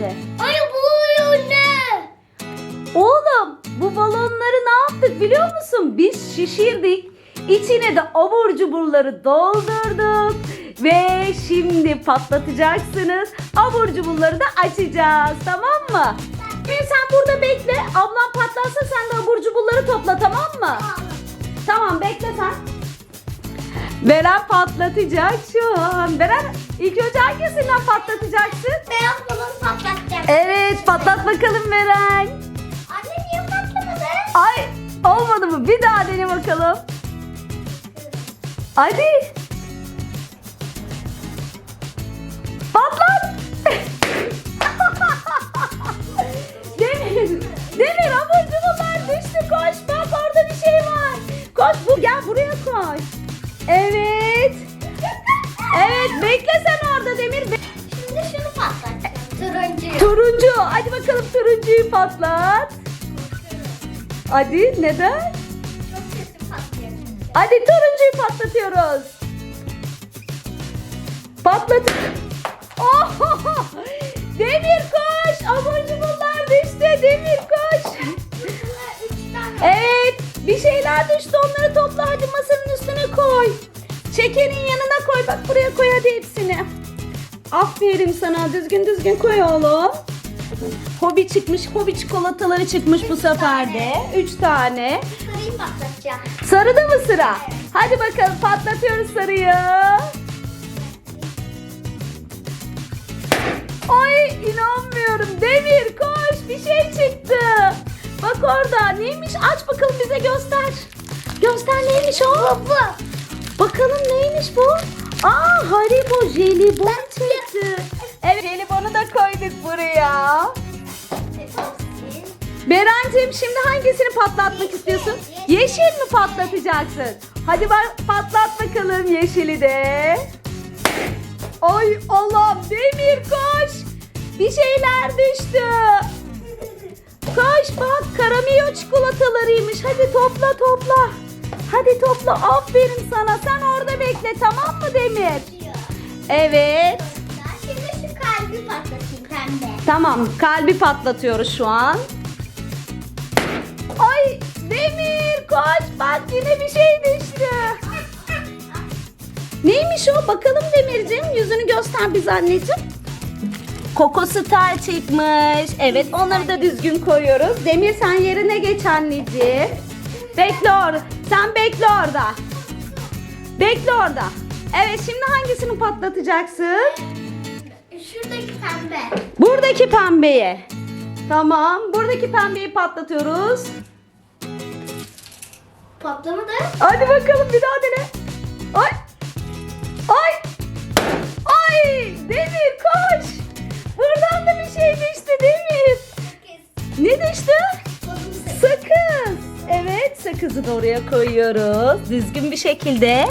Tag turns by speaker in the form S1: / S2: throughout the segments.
S1: de.
S2: Ay bu ne?
S1: Oğlum bu balonları ne yaptık biliyor musun? Biz şişirdik. İçine de abur cuburları doldurduk. Ve şimdi patlatacaksınız. Abur cuburları da açacağız. Tamam mı? Şimdi sen burada bekle. Ablam patlarsa sen de abur cuburları topla tamam mı? Tamam bekle sen. Beren patlatacak şu an. Beren ilk önce hangisinden patlatacaksın?
S2: Beyaz balonu patlatacağım.
S1: Evet patlat bakalım Beren.
S2: Anne niye patlamadı?
S1: Ay olmadı mı? Bir daha dene bakalım. Hadi. Patlat. Demir. Demir abur cuburlar düştü. Koş bak orada bir şey var. Koş bu gel buraya koş. Evet. Evet bekle sen orada Demir. Be-
S2: Şimdi şunu patlatacağım. Turuncu.
S1: Turuncu. Hadi bakalım turuncuyu patlat. Hadi neden?
S2: Çok kötü patlıyor.
S1: Hadi turuncuyu patlatıyoruz. Patlat. Oh! Demir koş. Abur cuburlar düştü. Demir koş. Evet. Bir şeyler düştü. Onları topla. Hadi koy. Şekerin yanına koy. Bak buraya koy hadi hepsini. Aferin sana. Düzgün düzgün koy oğlum. Hobi çıkmış. Hobi çikolataları çıkmış bu sefer de. Üç tane.
S2: Sarıyı patlatacağım.
S1: Sarıda mı sıra? Hadi bakalım patlatıyoruz sarıyı. Ay inanmıyorum. Demir koş bir şey çıktı. Bak orada neymiş aç bakalım bize göster. Göster neymiş o? Bakalım neymiş bu? Aa Haribo jelibon çıktı. Evet jelibonu da koyduk buraya. Berencim şimdi hangisini patlatmak istiyorsun? Yeşil mi patlatacaksın? Hadi bak patlat bakalım yeşili de. Ay Allah'ım Demir koş. Bir şeyler düştü. Koş bak karamio çikolatalarıymış. Hadi topla topla. Hadi topla aferin sana. Sen orada bekle tamam mı Demir? Evet.
S2: Şimdi şu kalbi patlatayım pembe.
S1: Tamam kalbi patlatıyoruz şu an. Ay Demir koş bak yine bir şey düştü. Neymiş o bakalım Demircim yüzünü göster bize anneciğim. Koko Star çıkmış. Evet onları da düzgün koyuyoruz. Demir sen yerine geç anneciğim. Bekle orada. Sen bekle orada. Bekle orada. Evet şimdi hangisini patlatacaksın?
S2: Şuradaki pembe.
S1: Buradaki pembeyi. Tamam. Buradaki pembeyi patlatıyoruz.
S2: Patlamadı.
S1: Hadi bakalım bir daha dene. Ay. Ay. Ay. Da oraya koyuyoruz. Düzgün bir şekilde.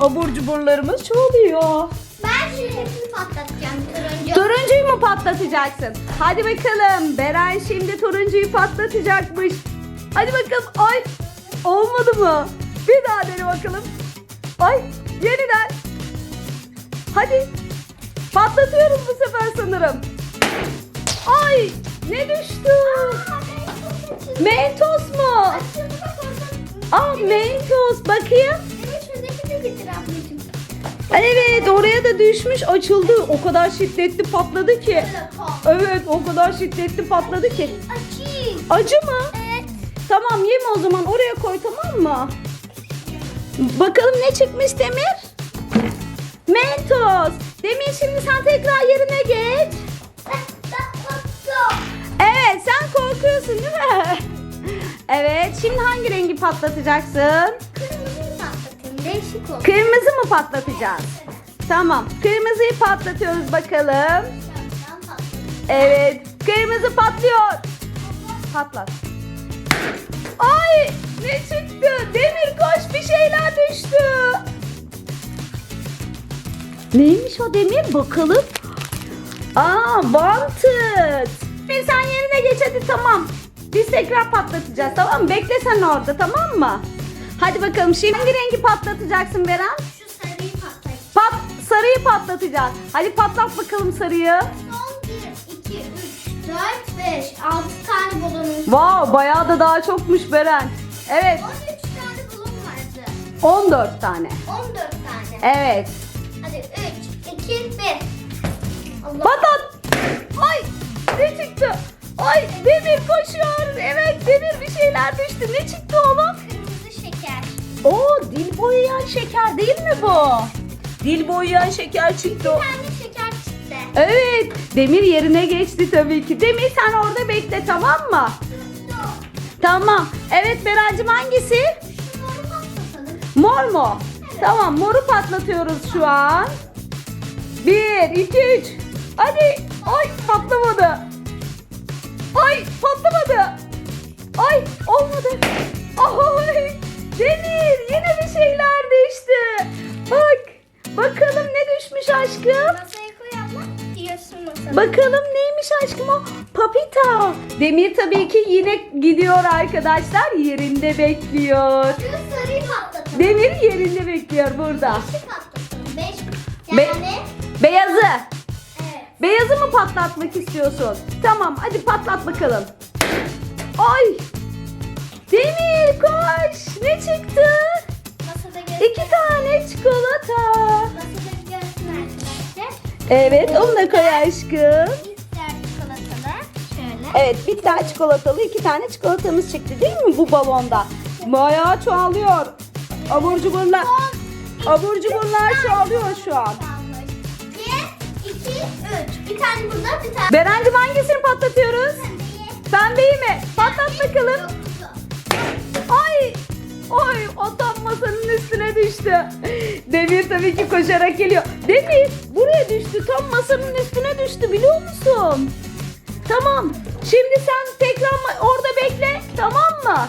S1: Abur cuburlarımız çoğalıyor.
S2: Ben şu hepsini patlatacağım turuncu.
S1: Turuncuyu mu patlatacaksın? Hadi bakalım. Beren şimdi turuncuyu patlatacakmış. Hadi bakalım. Ay olmadı mı? Bir daha dene bakalım. Ay yeniden. Hadi. Patlatıyoruz bu sefer sanırım. Ay ne düştü? Mentos mu? Aa Mentos bakayım.
S2: Evet.
S1: Evet oraya da düşmüş açıldı. O kadar şiddetli patladı ki. Evet o kadar şiddetli patladı ki.
S2: Açayım.
S1: Acı mı?
S2: Evet.
S1: Tamam yeme o zaman oraya koy tamam mı? Bakalım ne çıkmış Demir? Mentos. Demir şimdi sen tekrar yerine geç. Sen korkuyorsun değil mi? Evet şimdi hangi rengi patlatacaksın?
S2: Kırmızıyı patlatayım. Değişik olsun.
S1: Kırmızı mı patlatacağız? Tamam kırmızıyı patlatıyoruz bakalım. Evet kırmızı patlıyor. Patlat. Ay ne çıktı? Demir koş bir şeyler düştü. Neymiş o demir bakalım. Aa wanted. Şimdi sen yerine geç hadi tamam. Biz tekrar patlatacağız tamam mı? Bekle sen orada tamam mı? Hadi bakalım şimdi hangi rengi patlatacaksın Beren?
S2: Şu sarıyı patlat.
S1: Pat, sarıyı patlatacağız. Hadi patlat bakalım sarıyı.
S2: Son 1, 2, 3, 4, 5, 6 tane balonumuz
S1: Wow bayağı da daha çokmuş Beren. Evet
S2: 13 tane balon vardı.
S1: 14 tane.
S2: 14 tane.
S1: Evet.
S2: Hadi 3, 2, 1.
S1: Patlat. Ne çıktı? Ay Demir koşuyor. Evet Demir bir şeyler düştü. Ne çıktı oğlum?
S2: Kırmızı şeker.
S1: Oo dil boyayan şeker değil mi bu? Dil boyayan şeker çıktı.
S2: Bir tane şeker çıktı.
S1: Evet Demir yerine geçti tabii ki. Demir sen orada bekle tamam mı? Tamam. Evet Berencim hangisi? Mor mu? Tamam moru patlatıyoruz şu an. Bir, iki, üç. Hadi. Ay patlamadı. Ay patlamadı. Ay olmadı. Ay Demir yine bir şeyler düştü. Bak. Bakalım ne düşmüş aşkım.
S2: Masaya.
S1: Bakalım neymiş aşkım o? Papita. Demir tabii ki yine gidiyor arkadaşlar. Yerinde bekliyor.
S2: Şu sarıyı patlatalım.
S1: Demir yerinde bekliyor burada.
S2: Beşi patlatalım. Beş.
S1: Be-
S2: Yani.
S1: Beyazı. Beyazı mı patlatmak istiyorsun? Tamam hadi patlat bakalım. Ay! Demir koş! Ne çıktı?
S2: Masada.
S1: İki tane çikolata.
S2: Masada görsün arkadaşlar.
S1: Evet onu da koy aşkım.
S2: İster çikolatalı. Şöyle.
S1: Evet bir tane çikolatalı iki tane çikolatamız çıktı değil mi bu balonda? Bayağı çoğalıyor. Abur cuburlar. Abur cuburlar çoğalıyor şu an.
S2: Üç. Bir tane burada, bir tane.
S1: Berencim hangisini patlatıyoruz?
S2: Pembeyi.
S1: Mi? Patlat bakalım. Ay! Oy o tam masanın üstüne düştü. Demir tabii ki koşarak geliyor. Demir buraya düştü. Tam masanın üstüne düştü biliyor musun? Tamam. Şimdi sen tekrar orada bekle. Tamam mı?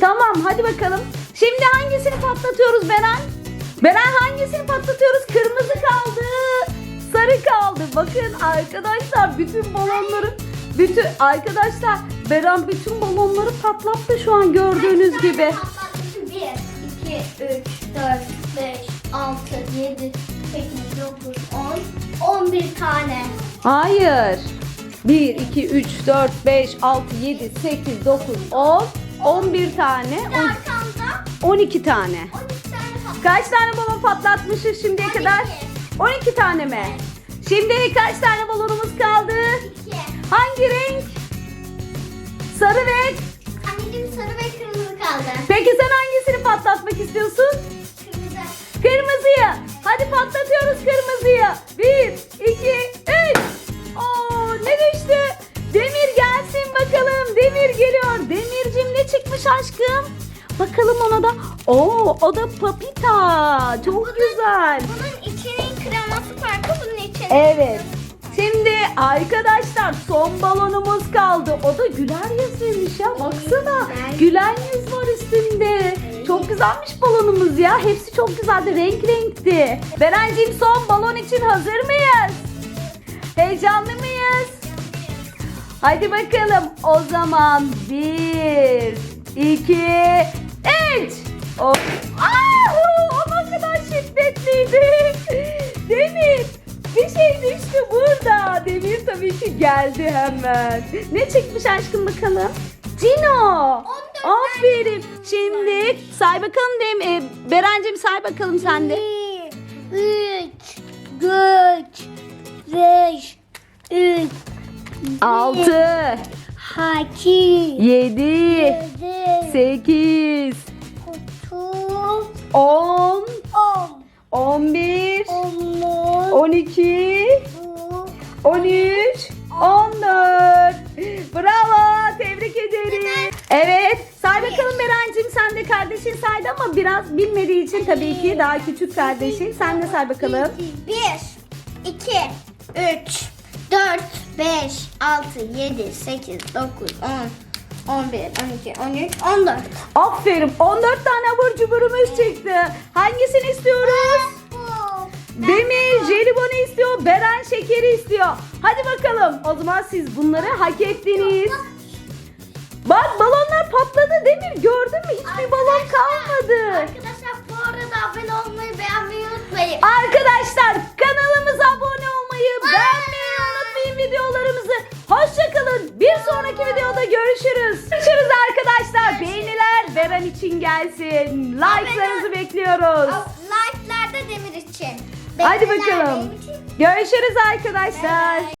S1: Tamam hadi bakalım. Şimdi hangisini patlatıyoruz Beren? Beren hangisini patlatıyoruz? Kırmızı kaldı. Sarı kaldı. Bakın arkadaşlar bütün balonları bütün arkadaşlar Beren bütün balonları patlattı şu an gördüğünüz gibi.
S2: Patlatmışım. Bir, iki, üç, dört, beş, altı, yedi, sekiz, dokuz, on, on bir tane.
S1: Hayır. 1 2 3 4 5 6 7 8 9 10 11 tane
S2: arkamda
S1: 10 12 tane.
S2: on iki tane patlattım.
S1: Kaç tane balon patlatmışız şimdiye
S2: 12.
S1: kadar? 12 tane mi? Şimdi kaç tane balonumuz kaldı?
S2: İki.
S1: Hangi renk? Sarı ve...
S2: Anneciğim sarı ve kırmızı kaldı.
S1: Peki sen hangisini patlatmak istiyorsun?
S2: Kırmızı.
S1: Kırmızıyı. Hadi patlatıyoruz kırmızıyı. 1, 2, 3. Oo ne düştü? Demir gelsin bakalım. Demir geliyor. Demircim ne çıkmış aşkım? Bakalım ona da. Oo o da papita. Çok güzel.
S2: Bunun
S1: Evet. Şimdi arkadaşlar son balonumuz kaldı. O da güler yüzlüymüş ya. Baksana. Gülen yüz var üstünde. Çok güzelmiş balonumuz ya. Hepsi çok güzeldi. Renk renkti. Berenciğim son balon için hazır mıyız? Heyecanlı mıyız? Hadi bakalım. O zaman bir, iki, üç. O, Aa, geldi hemen. Ne çıkmış aşkım bakalım? Cino. Aferin. Şimdi say bakalım Dem e, Berencim say bakalım sen de.
S2: Bir, üç, dört, beş, üç,
S1: Altı,
S2: iki,
S1: yedi,
S2: yedi,
S1: sekiz,
S2: dokuz,
S1: on,
S2: on,
S1: on bir,
S2: on,
S1: on iki,
S2: on,
S1: 13, 14. Bravo, tebrik ederim. Evet, say bakalım Berencim sen de kardeşin saydı ama biraz bilmediği için tabii ki daha küçük kardeşin. Sen de say bakalım.
S2: Bir, iki, üç, dört, beş, altı, yedi, sekiz, dokuz, on, on bir, on iki, on üç, on dört.
S1: Aferin, 14 tane abur cuburumuz çıktı. Hangisini istiyoruz? Demir jelibonu istiyor. Beren şekeri istiyor. Hadi bakalım. O zaman siz bunları hak ettiniz. Bak balonlar patladı Demir. Gördün mü? Hiçbir balon kalmadı.
S2: Arkadaşlar bu arada abone olmayı beğenmeyi unutmayın.
S1: Arkadaşlar kanalımıza abone olmayı, beğenmeyi unutmayın videolarımızı. Hoşçakalın. Bir sonraki videoda görüşürüz. Görüşürüz arkadaşlar.
S2: Beğeniler Beren için
S1: gelsin.
S2: Like'larınızı
S1: bekliyoruz
S2: benim için.
S1: Görüşürüz arkadaşlar.